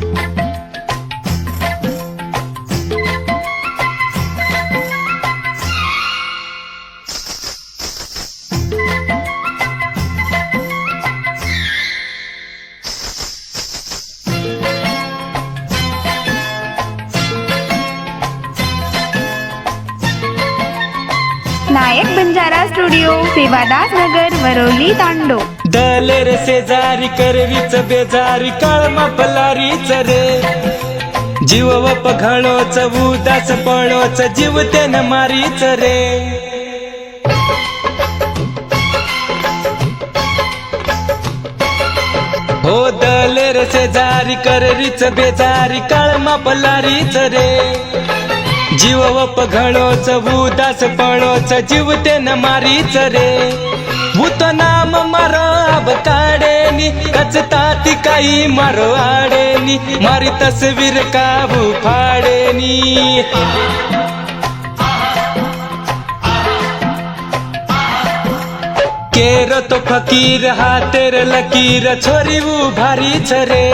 नायक studio Sevadas Nagar वरवली तांडो. दलेर शेजारी करवीच बेजारी काळमा पलारीच रे. जीव व पघळोच उदास पळोच जीव त्यान मारीच रे. हो दलेर शेजारी करवीच बेजारी काळमा पलारीच रे. जीव व पघळोच उदास पळोच जीव त्यान मारीच रे. भूत नाम मारो अब काडेनी कचता ती काही मारो आडेनी मारी तस्वीर काबू फाडेनी. केरो तो फकीर हातेर लकीर छोरी भारी छरे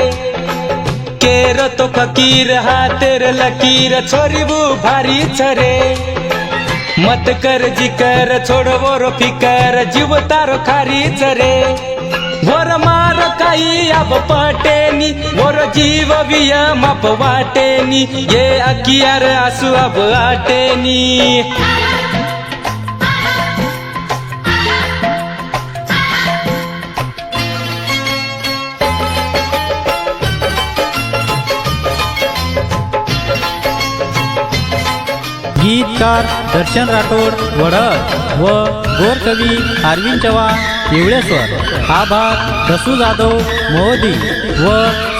केर तो फकीर हातेर लकीर छोरी भारी छरे मत कर जिकर छोड वोरो फिकर जीव तारो खारीच रे। वर मार काही अब पटेनी वर जीव विय माप वाटेनी ये अकियार आसू अब आटेनी। गीतकार दर्शन राठोड वडद व गोरकवी अरविंद चव्हाण येवळेश्वर आभार भाग दसू जाधव मोदी व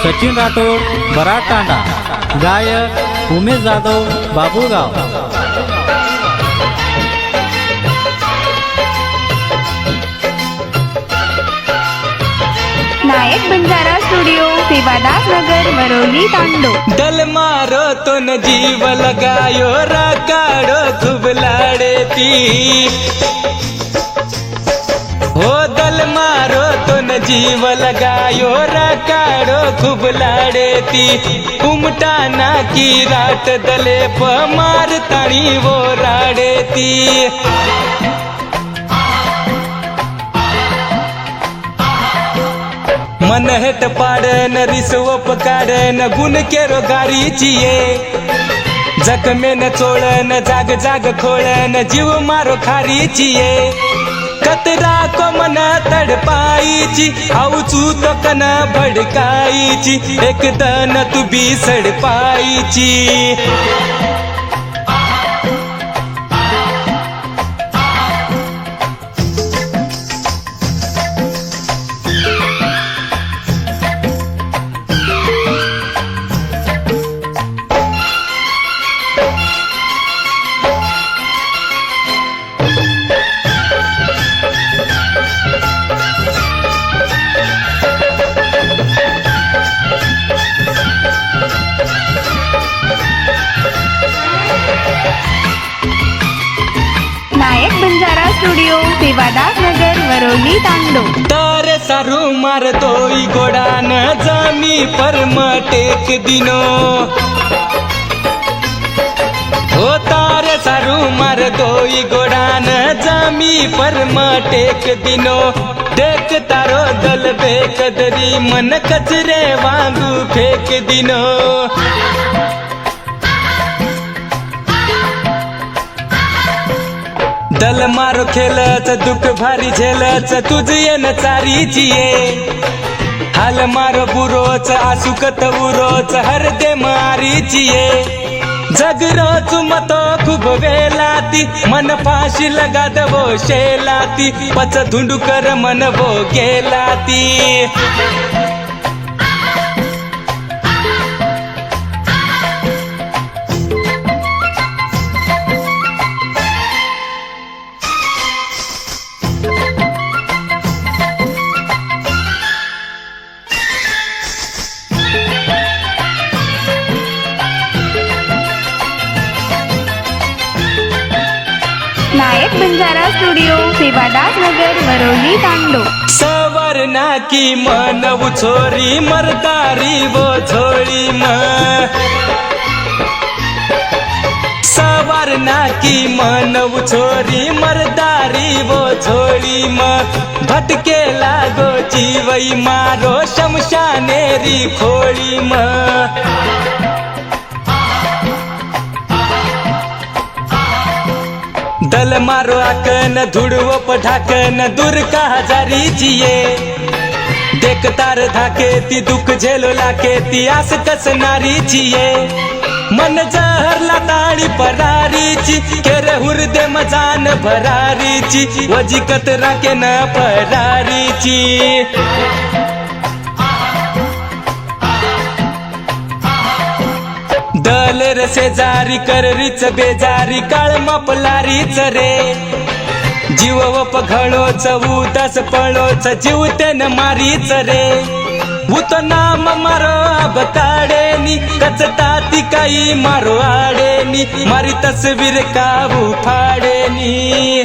सचिन राठोड बराटांडा गायक उमेश जाधव बाबूगाव नायक बंजारा स्टुडिओ सेवादास नगर वरवली तांडो. दल मारो तो न जीव लगायो राकाडो खूब लाडे ती हो दल मारो तो न जीव लगायो राकाडो खूब लाडे ती उमटा ना की राट दले प मार ताणी वो राडे ती अनहट हेट पाडन रिसवप काढन गुण केरो गारीची ये. जखमेन चोळन जाग जाग खोळन जीव मारो खारीची ये. कतरा को मन तडपाईची आऊचू तो कन भडकाईची एक दन तू नगर तांडो तारे सारू मारतो गोडान जामी परम टेक दिनो. हो तार सारू मारतो गोडान जामी परम टेक दिनो. देख तारो दल बेकदरी मन कचरे वांगू फेक दिनो. दल मारो खेलच दुख भारी झेलच तुझी येन चारीची ये. हाल मारो बुरोच आसुकत उरोच हर दे मारीची ये. जग रोज मतो खूप वेलाती मन फाशी लगा दवो शेलाती पच धुंडू कर मन वो गेलाती. नगर वरवली तांडो सवरना की मनव छोरी मरदारी वो छोरी म सवरना की मनव छोरी मरदारी वो छोरी म भटके लागो जीवई मारो शमशानेरी खोली म दल मारो आकन धुडव पठाकन दूर का हजारी जिये? देख तार धाके ती दुःख झेलो लाके ती आस कस नारी जिए मन जहरला ताळी परारीची केरे हुरदे मजान भरारीची वजी कतरा के न परारीची। दलेर शेजारी कररीच बेजारी काळ मपलारीच रे. जीव व पघळोच उदास पळोच जीव तेन मारीच रे. उत नाम मारो बताडेनी कचता ती काही मारो आडेनी मारी तस्वीर काबू फाडेनी.